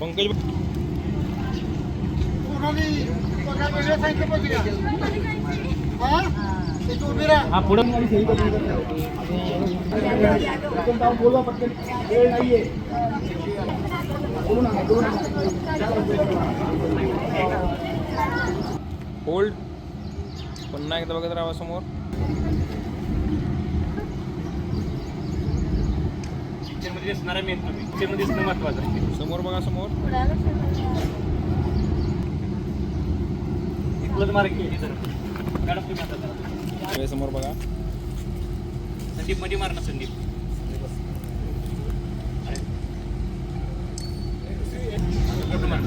पंकज हा? पुढे. होल्ड पुन्हा एकदा बघत राहा समोर. दिसणारा मेन तुम्ही. पिक्चरमध्ये दिसणं महत्वाचं आहे. समोर बघा समोर. इकडंच मार्क केली मॅडम तुम्ही आता समोर बघा. संदीपमध्ये मार ना संदीप.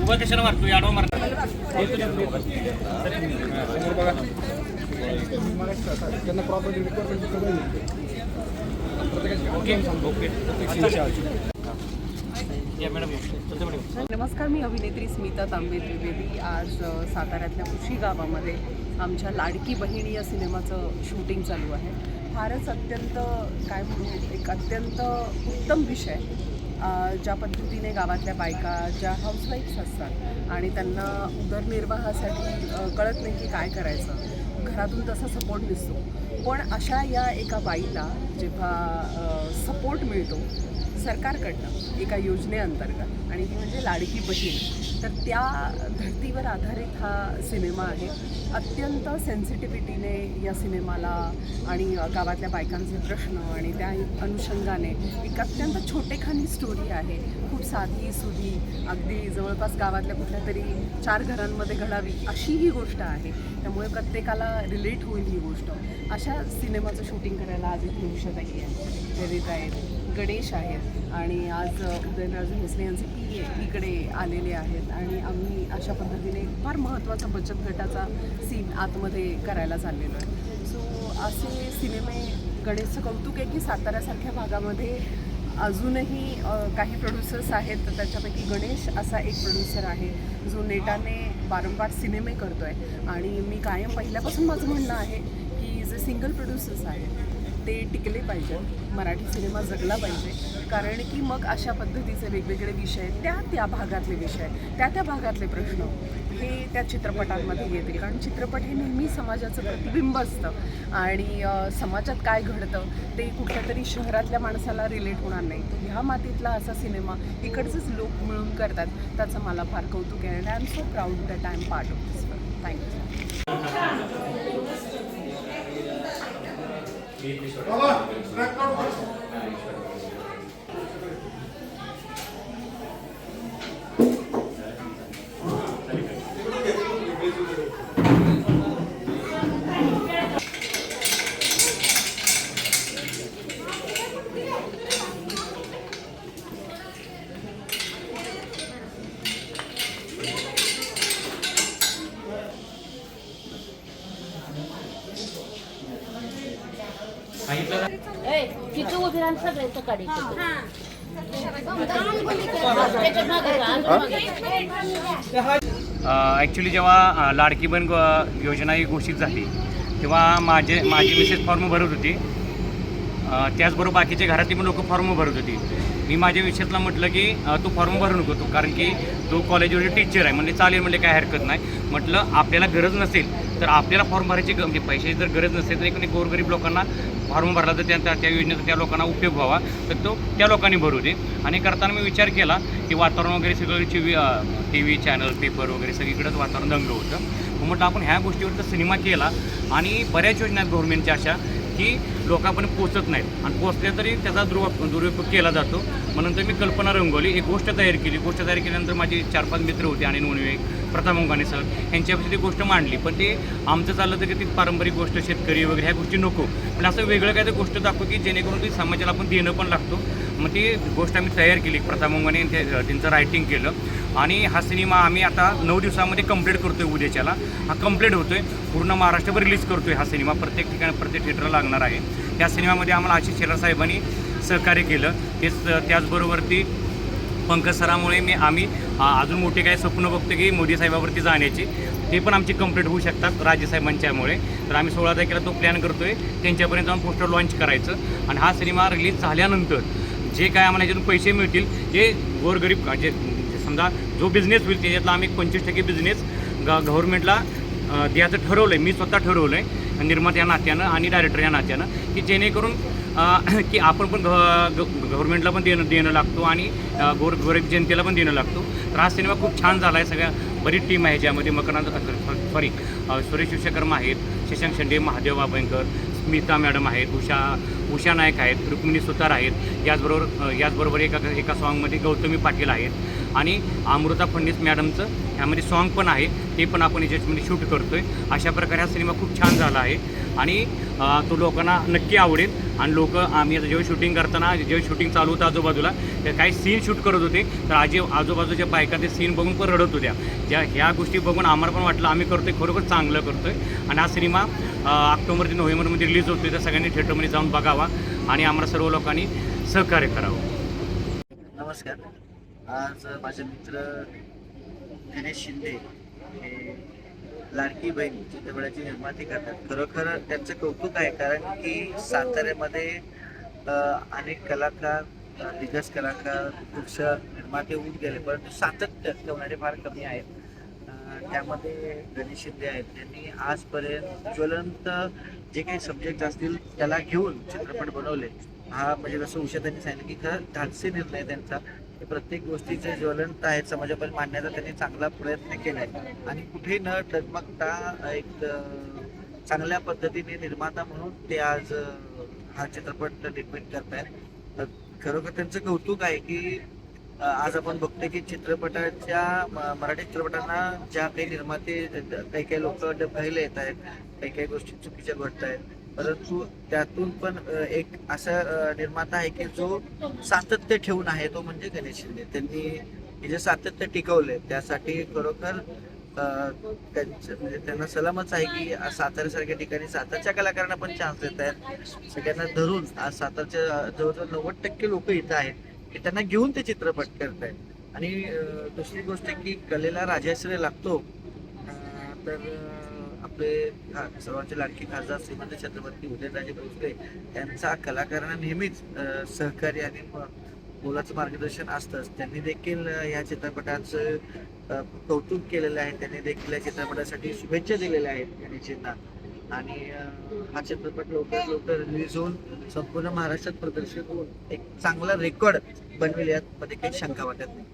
उभा कशाला मारतो आडवा मार. समोर बघा. ओके. ओके. या मॅडम चलते मॅडम नमस्कार मी अभिनेत्री स्मिता तांबे त्रिवेदी आज साताऱ्यातल्या कुशी गावामध्ये आमच्या लाडकी बहिणी या सिनेमाचं शूटिंग चालू आहे. फारच अत्यंत काय म्हणू एक अत्यंत उत्तम विषय. ज्या पद्धतीने गावातल्या बायका ज्या हाऊसवाईफ्स असतात आणि त्यांना उदरनिर्वाहासाठी कळत नाही की काय करायचं. घरातून तसा सपोर्ट दिसतो. पण अशा या एका बाईला जेव्हा सपोर्ट मिळतो सरकारकडनं एका योजनेअंतर्गत आणि ती म्हणजे लाडकी बहीण तर त्या धर्तीवर आधारित हा सिनेमा आहे. अत्यंत सेन्सिटिव्हिटीने या सिनेमाला आणि गावातल्या बायकांचे प्रश्न आणि त्या अनुषंगाने एक अत्यंत छोटेखानी स्टोरी आहे. खूप साधी सुधी अगदी जवळपास गावातल्या कुठल्या तरी चार घरांमध्ये घडावी अशी ही गोष्ट आहे. त्यामुळे प्रत्येकाला रिलेट होईल ही गोष्ट. अशा सिनेमाचं शूटिंग करायला आज इथे उषाताई आहे. ललिता आहेत गणेश आहेत आणि आज उदयनराज भोसले यांचे पी ए इकडे आलेले आहेत. आणि आम्ही अशा पद्धतीने फार महत्त्वाचा बचत गटाचा सीन आतमध्ये करायला चाललेलो आहे. सो असे सिनेमे गणेशचं कौतुक आहे की साताऱ्यासारख्या भागामध्ये अजूनही काही प्रोड्युसर्स आहेत तर त्याच्यापैकी गणेश असा एक प्रोड्युसर आहे जो नेटाने वारंवार सिनेमे करतो आहे आणि मी कायम पहिल्यापासून माझं म्हणणं आहे की जे सिंगल प्रोड्युसर्स आहेत ते टिकले पाहिजेत मराठी सिनेमा जगला पाहिजे. कारण की मग अशा पद्धतीचे वेगवेगळे विषय त्या त्या भागातले विषय त्या त्या भागातले प्रश्न हे त्या चित्रपटांमध्ये येतील. कारण चित्रपट हे नेहमी समाजाचं प्रतिबिंब असतं. आणि समाजात काय घडतं ते कुठल्या तरी शहरातल्या माणसाला रिलेट होणार नाही. तर ह्या मातीतला असा सिनेमा इकडचेच लोक मिळून करतात. त्याचं मला फार कौतुक आहे. And I am so proud that I am part of this thank you 70 olarak. Allah, reklam var. Actually जेव्हा लाडकी ग- योजना ही घोषित झाली तेव्हा माझे माझी मिसेस फॉर्म भरत होती. त्याचबरोबर बाकीचे घरातली पण लोक फॉर्म भरत होती. मी माझ्या मिसेसला म्हटलं की तू फॉर्म भरू नको तू कारण की तो कॉलेजवर टीचर आहे म्हणजे चालेल म्हणजे काय हरकत नाही. म्हटलं आपल्याला गरज नसेल तर आपल्याला फॉर्म भरायची म्हणजे पैशाची जर गरज नसेल तर एक गोरगरीब लोकांना फॉर्म भरला तर त्या त्या त्या योजनेचा त्या लोकांना उपयोग व्हावा. तर तो त्या लोकांनी भरू दे. आणि करताना मी विचार केला की वातावरण वगैरे सगळीची टी व्ही चॅनल पेपर वगैरे सगळीकडंच वातावरण दंग होतं. मग म्हटलं आपण ह्या गोष्टीवर सिनेमा केला. आणि बऱ्याच योजना आहेत गव्हर्नमेंटच्या अशा. की लोकांपर्यंत पोचत नाहीत. आणि पोचल्या तरी त्याचा दुर दुरुपयोग केला जातो. म्हणून तर मी कल्पना रंगवली एक गोष्ट तयार केली. गोष्ट तयार केल्यानंतर माझे चार पाच मित्र होते आणि नोनवे प्रताप अंगाने सर यांच्यापाशी ती गोष्ट मांडली. पण ते आमचं चाललं तर की ती पारंपरिक गोष्ट शेतकरी वगैरे ह्या गोष्टी नको. पण असं वेगळं काय तर गोष्ट दाखवू की जेणेकरून ती समाजाला आपण देणं पण लागतो. मग ती गोष्ट आम्ही तयार केली. प्रथम अंगाने ते- त्यांचं रायटिंग केलं. आणि हा सिनेमा आम्ही आता नऊ दिवसामध्ये कंप्लीट करतोय उद्याच्याला. हा कंप्लीट होतोय. पूर्ण महाराष्ट्रभर रिलीज करतोय हा सिनेमा प्रत्येक ठिकाणी प्रत्येक थिएटरला लागणार आहे. या सिनेमामध्ये आम्हाला आशिष शेरा साहेबांनी सहकार्य केलं. तेच त्याचबरोबर ती पंकज सरामुळे मी आम्ही अजून मोठे काही स्वप्न बघतो की मोदी साहेबावरती जाण्याची. ते पण आमची कंप्लीट होऊ शकतात राजेसाहेबांच्यामुळे तर आम्ही सोळा तारखेला तो प्लॅन करतोय. त्यांच्यापर्यंत जाऊन पोस्टर लॉन्च करायचं. आणि हा सिनेमा रिलीज झाल्यानंतर जे काय आम्हाला याच्यातून पैसे मिळतील जे गोरगरीब जे समजा जो बिझनेस होईल त्याच्यातला आम्ही पंचवीस टक्के बिझनेस ग गव्हर्नमेंटला द्यायचं ठरवलं आहे मी स्वतः ठरवलं आहे निर्मात्या या नात्यानं आणि डायरेक्टर या नात्यानं की जेणेकरून की आपण पण गव्हर्नमेंटला पण देणं देणं लागतो आणि गोर गरीब जनतेला पण देणं लागतो. तर हा सिनेमा खूप छान झाला आहे सगळ्या बरीच टीम आहे ज्यामध्ये मकरांत सॉरी सुरेश विश्वकर्मा आहेत शशांक शेंडे महादेव बाबंकर स्मिता मॅडम आहेत उषा उषा नायक आहेत रुक्मिणी सुतार आहेत याचबरोबर याचबरोबर एका एका सॉन्गमध्ये गौतमी पाटील आहेत. आणि अमृता फडणीस मॅडमचं ह्यामध्ये सॉन्ग पण आहे ते पण आपण याच्यामध्ये शूट करतो आहे अशा प्रकारे हा सिनेमा खूप छान झाला आहे. आणि तो लोकांना नक्की आवडेल. आणि लोक आम्ही आता जेव्हा शूटिंग करताना जेव्हा शूटिंग चालू होतं आजूबाजूला तर काही सीन शूट करत होते. तर आजी आजूबाजूच्या बायका ते सीन बघून पण रडत होत्या. ज्या ह्या गोष्टी बघून आम्हाला पण वाटलं आम्ही करतोय खरोखर चांगलं करतोय. आणि हा सिनेमा ऑक्टोबर ते नोव्हेंबरमध्ये रिलीज होतोय. तर सगळ्यांनी थिएटरमध्ये जाऊन बघावा. आणि आम्हाला सर्व लोकांनी सहकार्य करावं. नमस्कार. आज माझे मित्र दिनेश शिंदे हे लाडकी बहीण चित्रपटाची निर्माती करतात. खरोखर त्यांचं कौतुक आहे कारण की साताऱ्यामध्ये अनेक कलाकार दिग्गज कलाकार वृक्ष निर्माते होऊन गेले परंतु सातत्य ठेवणारे फार कमी आहेत. त्यामध्ये गणेश शिंदे आहेत. त्यांनी आजपर्यंत ज्वलंत जे काही सब्जेक्ट असतील त्याला घेऊन चित्रपट बनवले. हा म्हणजे जसं उषा त्यांनी सांगितलं की खरं धाडसी निर्णय त्यांचा. प्रत्येक गोष्टीचे ज्वलंत आहेत समाजापर्यंत मांडण्याचा त्यांनी चांगला प्रयत्न केला आहे आणि कुठे न डगमगता एक चांगल्या पद्धतीने निर्माता म्हणून ते आज हा चित्रपट निर्मित करतायत. तर खरोखर त्यांचं कौतुक आहे की आज आपण बघतोय की चित्रपटाच्या म- मराठी चित्रपटांना ज्या काही निर्माते काही काही लोक डबघाईला येत आहेत काही काही गोष्टी चुकीच्या घडत आहेत परंतु त्यातून पण एक असा निर्माता आहे की जो सातत्य ठेवून आहे तो म्हणजे गणेश शिंदे. त्यांनी हे जे सातत्य टिकवले त्यासाठी खरोखर म्हणजे त्यांना सलामच आहे की आज साताऱ्यासारख्या ठिकाणी सातारच्या कलाकारांना पण चान्स देत आहेत सगळ्यांना धरून आज सातारच्या जवळजवळ नव्वद टक्के लोक इथं आहेत. की त्यांना घेऊन ते चित्रपट करतायत. आणि दुसरी गोष्ट की कलेला राजाश्रय लागतो. तर आपले सर्वांचे लाडके खासदार श्रीमंत छत्रपती उदयनराजे भोसले यांचा कलाकारांना नेहमीच सहकार्य आणि म- मोलाचं मार्गदर्शन असतंच. त्यांनी देखील या चित्रपटाचं कौतुक केलेलं आहे. त्यांनी देखील या चित्रपटासाठी शुभेच्छा दिलेल्या आहेत. गणेशजींना आणि हा चित्रपट लवकर लवकर रिलीज होऊन संपूर्ण महाराष्ट्रात प्रदर्शित होऊन एक चांगला रेकॉर्ड बनवेल यात मध्ये काही शंका वाटत नाही.